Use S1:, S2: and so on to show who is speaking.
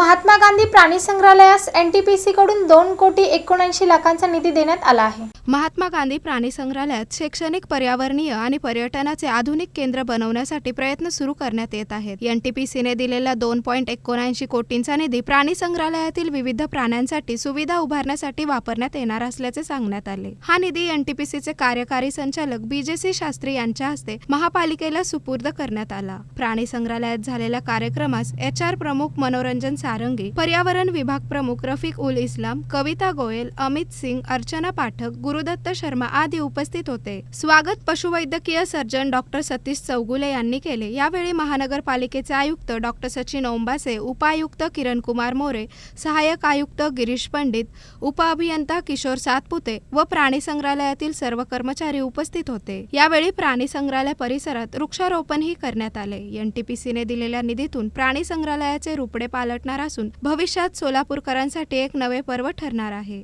S1: महात्मा गांधी प्राणी संग्रहालयास एनटीपीसी कडून दोन कोटी एकोणऐंशी लाखांचा निधी देण्यात आला आहे.
S2: महात्मा गांधी प्राणी संग्रहालयात शैक्षणिक पर्यावरणीय आणि पर्यटनाचे आधुनिक केंद्र बनवण्यासाठी प्रयत्न सुरू करण्यात येत आहेत. एनटीपीसीने दिलेला दोन पॉईंट एकोणऐंशी कोटींचा निधी प्राणी संग्रहालयातील विविध प्राण्यांसाठी सुविधा उभारण्यासाठी वापरण्यात येणार असल्याचे सांगण्यात आले. हा निधी एनटीपीसीचे कार्यकारी संचालक बीजेसी शास्त्री यांच्या हस्ते महापालिकेला सुपूर्द करण्यात आला. प्राणी संग्रहालयात झालेल्या कार्यक्रमास एच आर प्रमुख मनोरंजन सारंगे पर्यावरण विभाग प्रमुख रफिक उल इस्लाम कविता गोयल अमित सिंग अर्चना पाठक गुरुदत्त शर्मा आदी उपस्थित होते. स्वागत पशुवैद्यकीय सर्जन डॉक्टर सतीश चौगुले यांनी केले. यावेळी महानगरपालिकेचे आयुक्त डॉक्टर सचिन ओंबासे उपायुक्त किरण कुमार मोरे सहाय्यक आयुक्त गिरीश पंडित उपअभियंता किशोर सातपुते व प्राणी संग्रहालयातील सर्व कर्मचारी उपस्थित होते. यावेळी प्राणी संग्रहालय परिसरात वृक्षारोपणही करण्यात आले. एनटीपीसीने दिलेल्या निधीतून प्राणी संग्रहालयाचे रुपडे पालटणार असून भविष्यात सोलापूरकरांसाठी एक नवे पर्व ठरणार आहे.